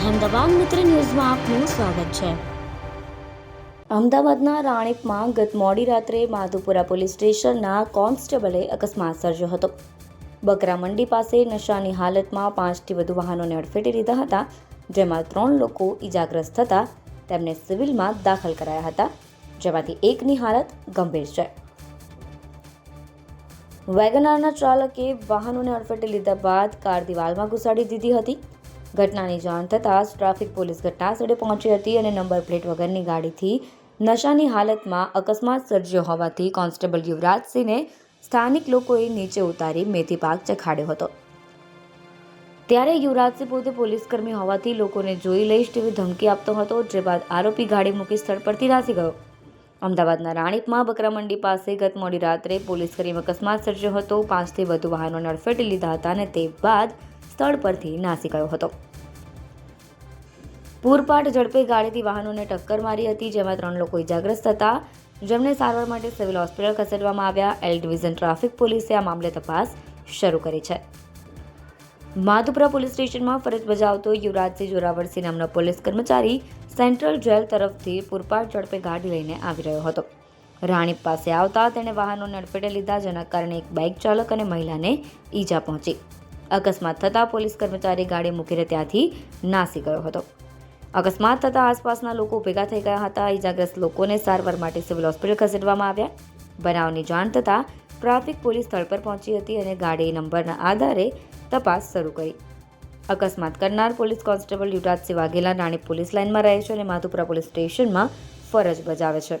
અહેમદાબાદ મિત્ર ન્યૂઝમાં આપનું સ્વાગત છે. અમદાવાદના રાણીપમાં ગત મોડી રાત્રે માધુપુરા પોલીસ સ્ટેશનના કોન્સ્ટેબલે અકસ્માત સર્જ્યો હતો. બકરા મંડી પાસે નશાની હાલતમાં પાંચથી વધુ વાહનોને અડફેટે લીધા હતા, જેમાં ત્રણ લોકો ઈજાગ્રસ્ત થતા તેમને સિવિલમાં દાખલ કરાયા હતા, જેમાંથી એકની હાલત ગંભીર છે. વેગનારના ચાલકે વાહનોને અડફેટે લીધા બાદ કાર દિવાલમાં ઘુસાડી દીધી હતી. ઘટનાની જાણ થતાં ટ્રાફિક પોલીસ ઘટના પહોંચી હતી અને નંબર પ્લેટ વગરની ગાડીથી નશાની હાલતમાં અકસ્માત સર્જ્યો હોવાથી કોન્સ્ટેબલ યુવરાજસિંહને સ્થાનિક લોકોએ નીચે ઉતારી મેથી પાક ચખાડ્યો હતો. ત્યારે યુવરાજસિંહ પોતે પોલીસકર્મી હોવાથી લોકોને જોઈ લઈશ તેવી ધમકી આપતો હતો, જે બાદ આરોપી ગાડી મૂકી સ્થળ પરથી નાસી ગયો. અમદાવાદના રાણીપમાં બકરા મંડી પાસે ગત મોડી રાત્રે પોલીસ અકસ્માત સર્જ્યો હતો. પાંચથી વધુ વાહનો નડફેટી લીધા હતા અને તે બાદ સ્થળ પરથી નાસી ગયો હતો. પૂરપાટ ઝડપે ગાડીથી વાહનોને ટક્કર મારી હતી, જેમાં ત્રણ લોકો ઇજાગ્રસ્ત હતા. જેમને સારવાર માટે સિવિલ હોસ્પિટલ ખસેડવામાં આવ્યા. એલ ડિવિઝન ટ્રાફિક પોલીસે આ મામલે તપાસ શરૂ કરી છે. માધુપુરા પોલીસ સ્ટેશનમાં ફરજ બજાવતો યુવરાજસિંહ જોરાવરસિંહ નામનો પોલીસ કર્મચારી સેન્ટ્રલ જેલ તરફથી પૂરપાટ ઝડપે ગાડી લઈને આવી રહ્યો હતો. રાણીપ પાસે આવતા તેણે વાહનોને અડફેટે લીધા, જેના કારણે એક બાઇક ચાલક અને મહિલાને ઈજા પહોંચી. અકસ્માત થતાં પોલીસ કર્મચારી ગાડી મૂકીને ત્યાંથી નાસી ગયો હતો. અકસ્માત થતાં આસપાસના લોકો ભેગા થઈ ગયા હતા. ઈજાગ્રસ્ત લોકોને સારવાર માટે સિવિલ હોસ્પિટલ ખસેડવામાં આવ્યા. બનાવની જાણ થતાં ટ્રાફિક પોલીસ સ્થળ પર પહોંચી હતી અને ગાડી નંબરના આધારે તપાસ શરૂ કરી. અકસ્માત કરનાર પોલીસ કોન્સ્ટેબલ યુવરાજસિંહ વાઘેલા નાણી પોલીસ લાઇનમાં રહે છે અને માધુપુરા પોલીસ સ્ટેશનમાં ફરજ બજાવે છે.